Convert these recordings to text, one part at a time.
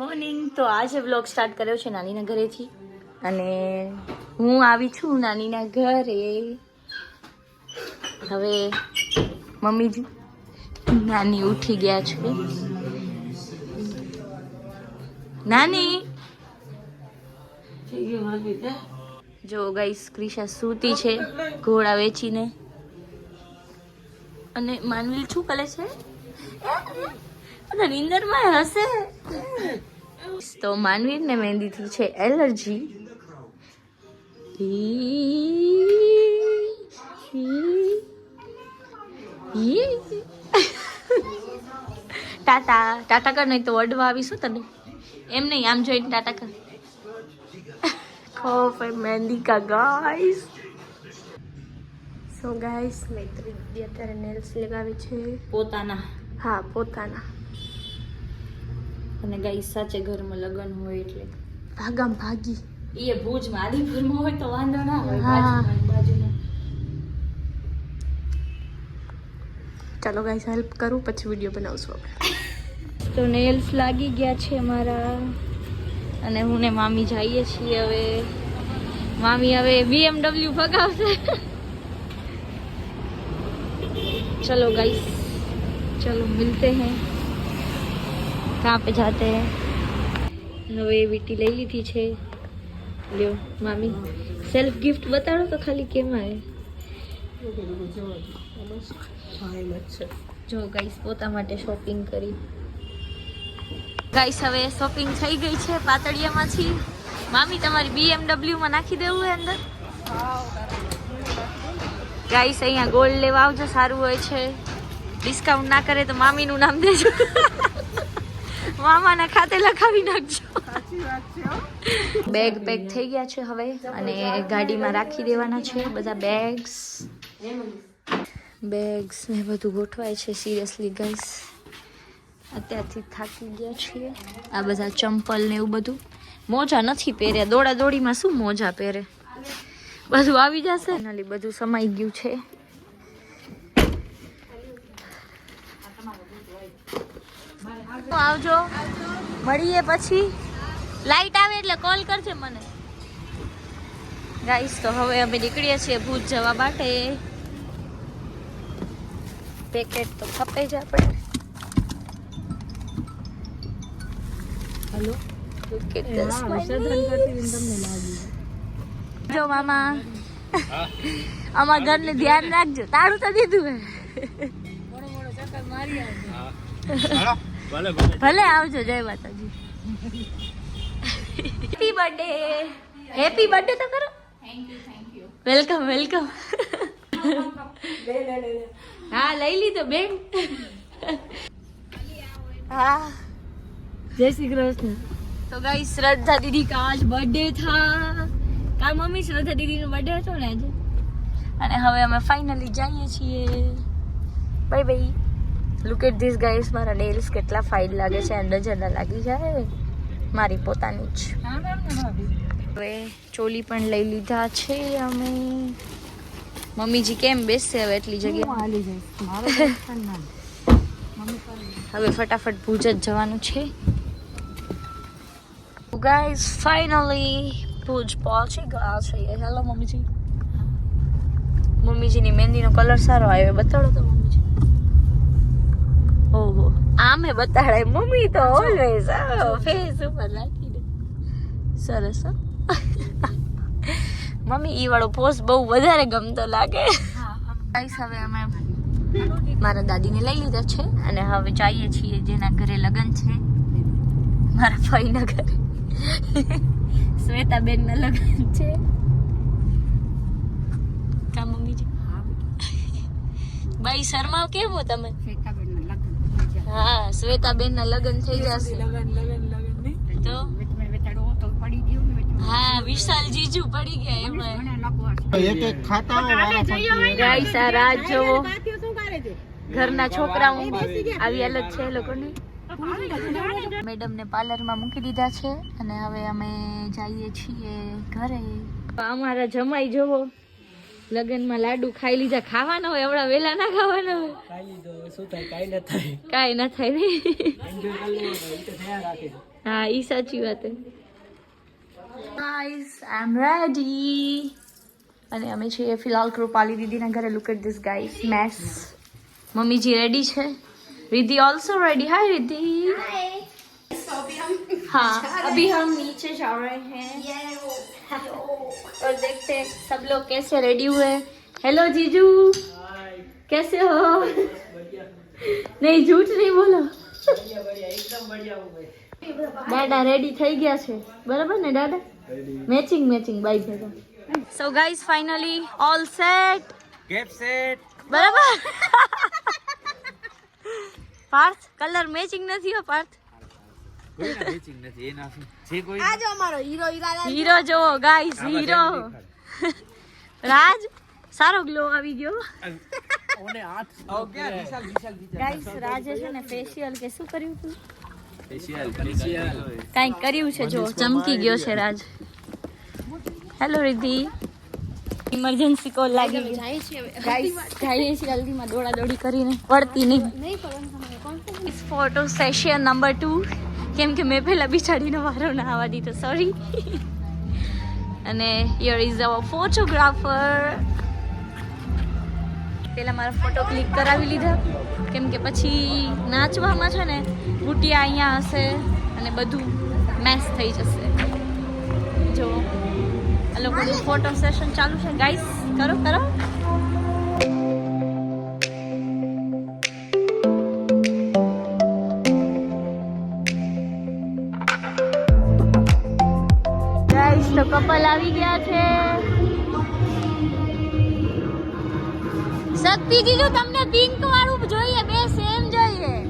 Morning. તો આજે blog start કર્યો છે નાનીના ઘરેથી. અને હું આવી છું નાનીના ઘરે. હવે મમ્મીજી નાની ઉઠી ગયા છે. નાની! જો ગાઈસ ક્રિશા સૂતી છે, ઘોડા વેચીને. અને માનવીલ શું કરે છે? નીંદરમાં હશે તો માનવીર ને મહેંદીથી છે એલર્જી. ટાટા ટાટા કર નહીં તો અડવા આવીશું તને એમ નહીં આમ જોઈને ટાટા કર. ખોફ મહેંદી કા ગાઈસ સો ગાઈસ મૈત્રી અત્યારે નેલ્સ લગાવે છે. પોતાના. હા પોતાના. અને ગાઈ સાચે ઘરમાં લગ્ન હોય એટલે. ભાગામ ભાગી. એ ભુજમાં આદિપુરમાં હોય તો વાંધો ના હોય બાજુમાં ચાલો ગાઈસ હેલ્પ કરું પછી વીડિયો બનાવશું આપણે. તો નેલ્સ લાગી ગયા છે અમારા અને હું ને મામી જઈએ છીએ હવે. મામી હવે બીએમડબલ્યુ ભગાવશે. ચલો ગાઈસ ચલો મિલતે हैं कहाँ पे जाते हैं હવે વીટી લઈ લીધી છે લ્યો મામી સેલ્ફ ગિફ્ટ બતાડો તો ખાલી કેમ આવે જો ગાઈસ પોતા માટે શોપિંગ કરી ગાઈસ હવે શોપિંગ થઈ ગઈ છે પાતળિયામાંથી મામી તમારી BMW માં નાખી દેવું હે અંદર ગાઈસ અહીંયા ગોલ્ડ લેવા આવજો સારું હોય છે ડિસ્કાઉન્ટ ના કરે તો મામીનું નામ દેજો મામાના ખાતે લખાવી નાખજો. બેગ પેક થઈ ગયા છે હવે અને ગાડીમાં રાખી દેવાના છે બધા બેગ્સ. બેગ્સ ને બધું ગોઠવાય છે સિરિયસલી ગાઈસ અત્યારથી થાકી ગયા છીએ. આ બધા ચંપલ ને એવું બધું. મોજા નથી પહેર્યા. દોડા દોડીમાં શું મોજા પહેરે? બધું આવી જશે. બધું સમાઈ ગયું છે. આવજો. મળીએ પછી. લાઈટ આવે એટલે કોલ કરજે મને. ગાઈસ તો હવે અમે નીકળીએ છીએ ભૂજ જવા માટે. પેકેટ તો ખપે જ આપણે. હેલો જો મામા. અમારા ઘરને ધ્યાન રાખજો. તારું તો દીધું હે. ભલે ભલે આવજો, જય માતાજી. હેપી બર્થડે હેપી બર્થડે તો કરો વેલકમ વેલકમ હા, લઈ લીધો, બેન. હા. જય શ્રી કૃષ્ણ. તો ગાઈ શ્રદ્ધા દીદી કા બર્થડે થા? કા મમ્મી શ્રદ્ધા દીદીનો બર્થડે હતો ને આજે? અને હવે અમે ફાઇનલી જઈએ છીએ. Bye bye look at this guys મારા નેલ્સ કેટલા ફાઇલ લાગે છે. અંદર જરા લાગી જાય. મારી પોતાની જ. હવે ચોલી પણ લઈ લીધા છે અમે. મમ્મીજી કેમ બેસશે હવે એટલી જગ્યા હવે ફટાફટ ભુજ જ જવાનું છે. ગાઈસ ફાઇનલી ભુજ પહોંચી ગયા છે હેલો મમ્મીજી. મમ્મીજીની મહેંદીનો કલર સારો આવ્યો. બતાડો તો મમ્મીજી. ઓહો. આમે બતાડે મમ્મી તો ઓલવેઝ ફેસ ઉપર રાખી દે. સરસ. મમ્મી ઈ વાળો પોસ્ટ બહુ વધારે ગમતો લાગે. ગાઈસ હવે અમે મારા દાદીને લઈ લીધા છે અને હવે જઈએ છીએ જેના ઘરે લગ્ન છે. મારા ભાઈના ઘરે. શ્વેતાબેનના લગ્ન છે. કા મમ્મીજી? બાઈ શર્મા કેમ હો તમે? હા શ્વેતાબેન ના લગ્ન થઈ જશે તો? હા વિશાલ જીજુ પડી ગયા એમાં એક એક ખાતા ગાઈસ આ રાત જોવો ઘરના છોકરાઓ આવી અલગ છે એ લોકોની. મેડમ ને પાર્લરમાં મૂકી દીધા છે અને હવે અમે જઈએ છીએ ઘરે. અમારા જમાઈ જોવો. લગનમાં લાડુ ખાઈ લીધા. ખાવાના હોય એવડા વેલા ના ખાવાના હોય. ખાઈ લીધો શું થાય? કાઈ ના થાય. કાઈ ના થાય નહીં હા ઈ સાચી વાત ગાઈસ આઈ એમ રેડી અને અમે છીએ ફિલહાલ કૃપાલી દીદીના ઘરે. લુક એટ ધીસ ગાઈસ મેસ મમ્મીજી રેડી છે? Riddhi also ready hi Riddhi. હા અભી હમ નીચે જા રહે હૈ. और देखते हैं सब लोग कैसे रेडी हुए हेलो जीजू कैसे हो नहीं झूठ नहीं बोलो દાદા રેડી થઈ ગયા છે બરાબર ને દાદા મેચિંગ મેચિંગ બાઈ ભેગા so guys finally all set cap set બરાબર પાર્થ કલર મેચિંગ નથી હો પાર્થ કોઈના મેચિંગ નથી એના શું? છે કોઈ હીરો જોવો ગાઈસ હીરો રાજ સારો ગ્લો આવી ગયો. ઓને આઠ આવ વિશાલ વિશાલ ગાઈસ રાજે છે ને ફેશિયલ કે શું કર્યું તું કર્યું છે જો ચમકી ગયો છે Raj. Hello Riddhi. Emergency call લાગી ગાઈસ જઈએ છીએ જલ્દીમાં દોડા દોડી કરીને. પડતી નહીં. ફોટો સેશન નંબર ટુ કેમ કે મેં પહેલાં બિચારીનો વારો ના આવવા દીધો સોરી અને યર ઇઝ અવર ફોટોગ્રાફર પહેલાં મારા ફોટો ક્લિક કરાવી લીધા, કેમ કે પછી નાચવામાં છે ને બુટિયા અહીંયા હશે અને બધું મેસ થઈ જશે. જો, આ લોકોનું ફોટો સેશન ચાલુ છે. ગાઈસ કરો કરો. તો કપલ આવી ગયા છે. શક્તિજી જો તમને પિંક વાળું જોઈએ, બે સેમ જોઈએ.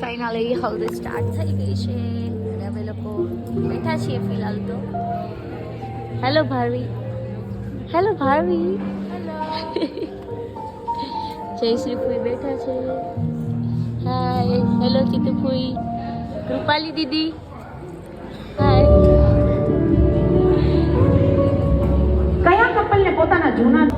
ફાઇનલી હવે સ્ટાર્ટ થઈ ગઈ છે. અને અમે લોકો બેઠા છીએ ફિલહાલ તો. હેલો ભારવી. હેલો ભારવી. જય શ્રી ફુઈ બેઠા છે. Hi hello ચીતુ ફૂઈ. રૂપાલી દીદી. હાય કયા કપલને પોતાના જૂના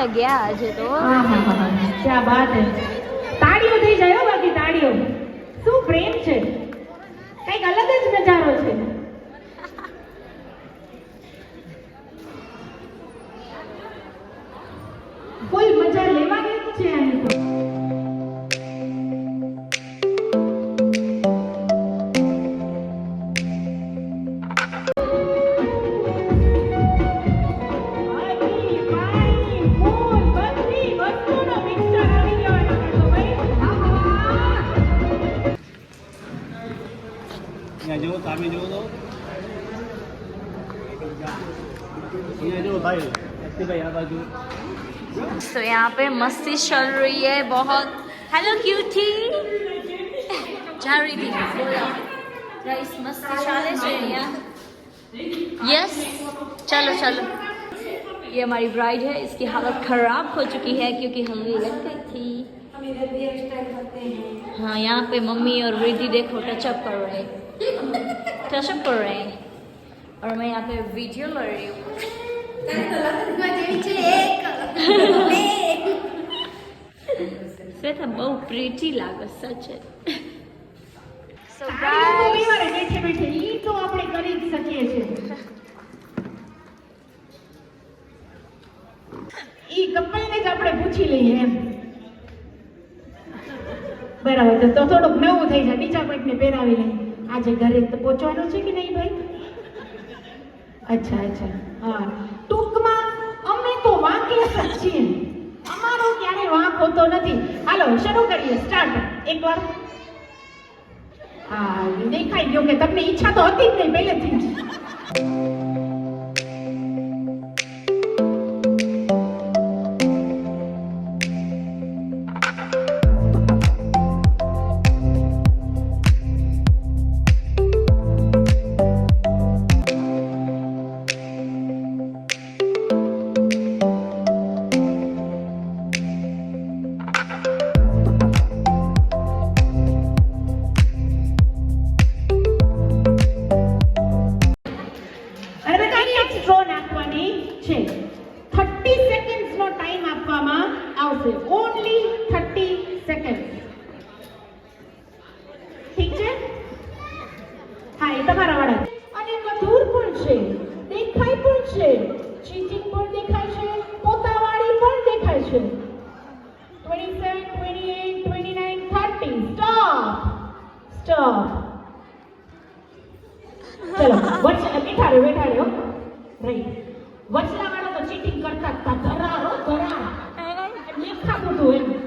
દુલે ગયા આજે તો. ક્યાં બાત હે. તાળીઓ થઈ જાય બાકી તાળીઓ. શું પ્રેમ છે? કંઈક અલગ જ નજારો છે. यहाँ पे मस्ती चल रही है बहुत। हेलो क्यूटी जा रही थी। बोलो मस्ती चाले यस चलो चलो। ये हमारी ब्राइड है इसकी हालत खराब हो चुकी है क्योंकि हल्दी लग गई थी। हाँ यहाँ पे मम्मी और रिद्धि देखो टचअप कर रहे हैं। टचअप कर रहे हैं। और मैं यहाँ पे वीडियो ले रही हूँ। શ્વેતા બહુ પ્રીટી લાગે સચે સો તો બેઠે બેઠે ઈ તો આપણે કરી જ શકીએ છીએ. ઈ કપલને જ આપણે પૂછી લઈએ એમ. બરાબર તો તો થોડુંક નવું થઈ જાય. બીજા કોઈકને પહેરાવી લઈએ. આજે ઘરે તો પહોંચવાનું છે કે નહીં ભાઈ? અચ્છા અચ્છા. હા. ટૂંકમાં અમે તો વાંકલેસ જ છીએ. અમારો ક્યારેય વાંક હોતો નથી. હાલો, શરૂ કરીએ. સ્ટાર્ટ એકવાર. હા દેખાઈ ગયો કે તમને ઈચ્છા તો હતી જ નહીં પહેલેથી જ. છે. થર્ટી સેકન્ડ્સનો ટાઈમ આપવામાં આવશે. એમ ખાતું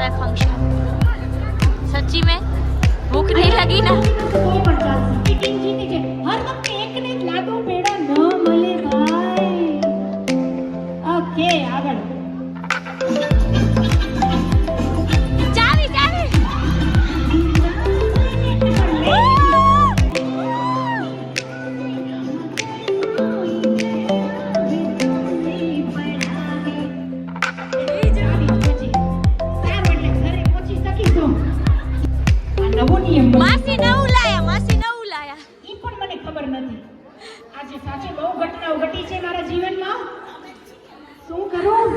रहा है फंक्शन सच्ची में भूख नहीं लगी ना हर वक्त एक लाडो पेड़ा ना નવો નિયમ માસી નવું લાયા માસી નવું લાયા ઈ પણ મને ખબર નથી. આજે સાચે બહુ ઘટનાઓ ઘટી છે મારા જીવનમાં. શું કરું?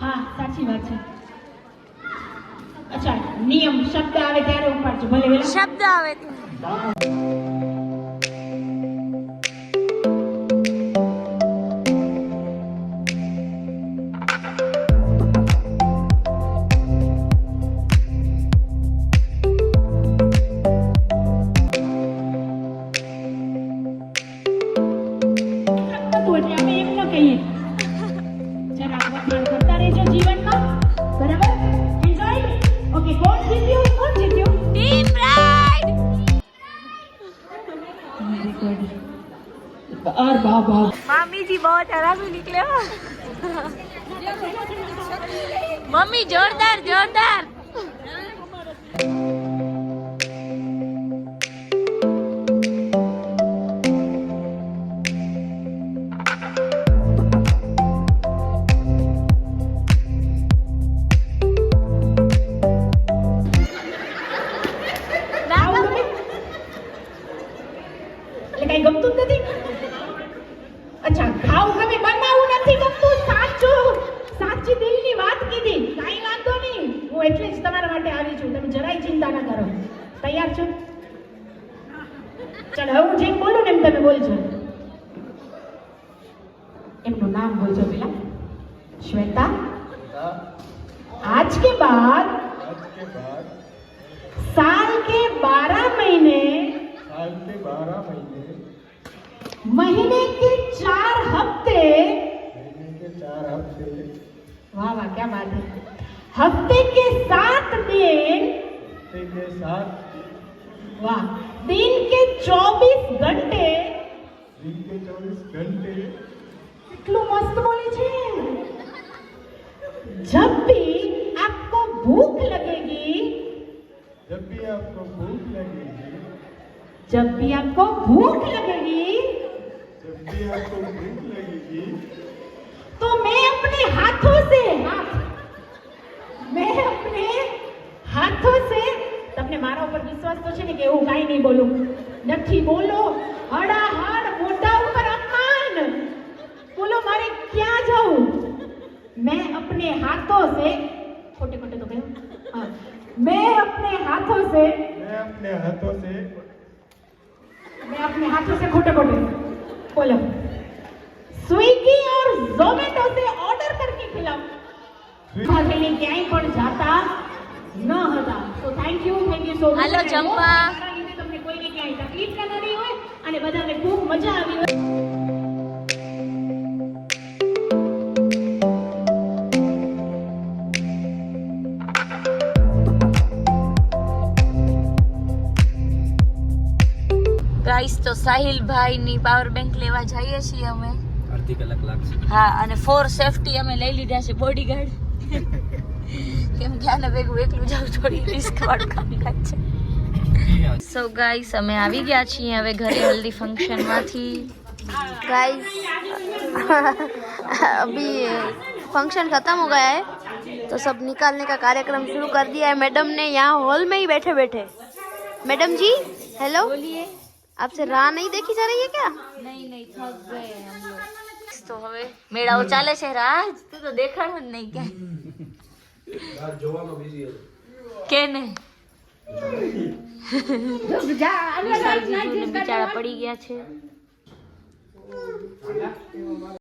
હા સાચી વાત છે. અચ્છા નિયમ શબ્દ આવે ત્યારે ઉપાડજો ભલે વેલા. શબ્દ આવે તે તૈયાર છો ચાલો હવે હું જેમ બોલું ને એમ તમે બોલજો એમનું નામ બોલજો પેલા શ્વેતા आज के बाद आज के बाद साल के बारह महीने साल के बारह महीने महीने के चार हफ्ते महीने के चार हफ्ते वाह वाह क्या बात है हफ्ते के सात दिन हफ्ते के साथ वाह दिन के चौबीस घंटे दिन के चौबीस घंटे કેટલું મસ્ત બોલે છે जब भी आपको भूख लगेगी जब भी आपको भूख लगेगी जब भी आपको भूख लगेगी जब भी आपको भूख लगेगी तो मैं अपने हाथों से हाथ મારા ઉપર વિશ્વાસ તો છે ને કે એવું કાંઈ નહીં બોલું નથી બોલો હડાહડ મોઢા ઉપર અપમાન બોલો મારે ક્યાં જવું मैं अपने हाथों से खोटे खोटे तो कहो हाँ मैं अपने हाथों से मैं अपने हाथों से मैं अपने हाथों से खोटे खोटे बोलो स्विगी और जोमेटो से ऑर्डर करके खिलाऊंगा ભાગીને ક્યાંય પણ જાતા ન હતા. તો thank you thank you so much હાલો, જમવા. તમને કોઈને ક્યાંય તકલીફ ન પડી હોય અને બધાને ખૂબ મજા આવી હોય. ગાઈસ તો સાહિલભાઈ ની પાવર બેંક લેવા જઈએ છીએ અમે. અડધી કલાક લાગશે. હા અને ફોર સેફટી અમે લઈ લીધા છે બોડીગાર્ડ કેમ કે આને ભેગું એકલું જવું થોડી રિસ્ક વાળું કામકાજ છે સો ગાઈસ અમે આવી ગયા છીએ હવે ઘરે હલ્દી फंक्शन માંથી गाइस अभी फंक्शन खत्म हो गया है तो सब निकालने का कार्यक्रम शुरू कर दिया है मैडम ने यहाँ हॉल में ही बैठे बैठे मैडम जी हेलो બોલીએ आपसे राह नहीं देखी जा रही है क्या નહીં નહીં થક ગયે હમ લોગ તો હવે મેળાઓ ચાલે છે રાજ તું તો દેખાડું જ નહીં ક્યાંય કેને વિશાલજી જોને બિચારા પડી ગયા છે.